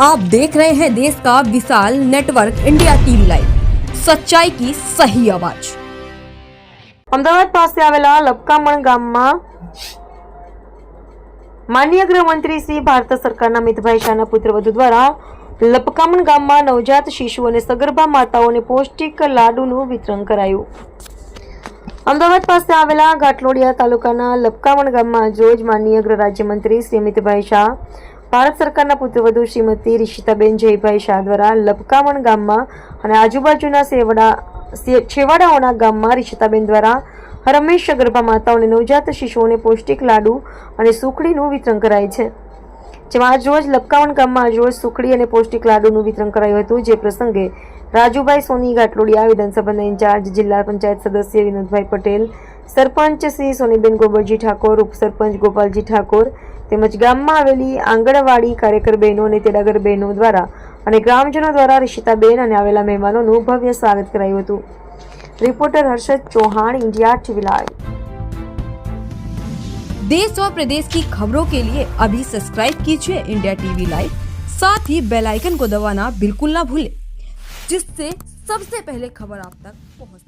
आप देख रहे हैं देश का विशाल नेटवर्क इंडिया टीवी लाइव सच्चाई की सही आवाज અમદાવાદ પાસે આવેલા લપકામણ ગામમાં માનનીય ગૃહમંત્રી શ્રી ભારત સરકારના મિતભાઈ શાહના પુત્રવધુ દ્વારા લપકામણ ગામમાં નવજાત શિશુ અને સગર્ભા માતાઓને પૌષ્ટિક લાડુનું વિતરણ કરાયું અમદાવાદ પાસે આવેલા ઘાટલોડિયા તાલુકાના લપકામણ ગામમાં આજરોજ માનનીય ગૃહ રાજ્યમંત્રી શ્રી અમિતભાઈ શાહ ભારત સરકારના પુત્રવધુ શ્રીમતી રિષિતાબેન જયભાઈ શાહ દ્વારા લપકામણ ગામમાં અને આજુબાજુના સેવડા છેવાડાઓના ગામમાં રિષિતાબેન દ્વારા હરમેશ ગર્ભા માતાઓને નવજાત શિશુઓને પૌષ્ટિક લાડુ અને સુખડીનું વિતરણ કરાય છે. જેમાં આજરોજ લપકાવણ ગામમાં આજરોજ સુખડી અને પૌષ્ટિક લાડુનું વિતરણ કરાયું હતું. જે પ્રસંગે રાજુભાઈ સોની ગાટલોડિયા વિધાનસભાના ઇન્ચાર્જ, જિલ્લા પંચાયત સદસ્ય વિનોદભાઈ પટેલ સરપંચ શ્રી સોનીબેન ગોબરજી ઠાકોર ઉપસરપંચ ગોપાલજી ઠાકોર તેમજ ગામમાં આવેલી આંગણવાડી કાર્યકર બહેનો અને તેડાગર બહેનો દ્વારા અને ગ્રામજનો દ્વારા રિશિતાબેન અને આવેલા મહેમાનોનું ભવ્ય સ્વાગત કરાયું હતું reporter Harshad Chauhan India TV live देश और प्रदेश की खबरों के लिए अभी सब्सक्राइब कीजिए इंडिया टीवी लाइव साथ ही बेल आइकन को दबाना बिल्कुल ना भूलें जिससे सबसे पहले खबर आप तक पहुंच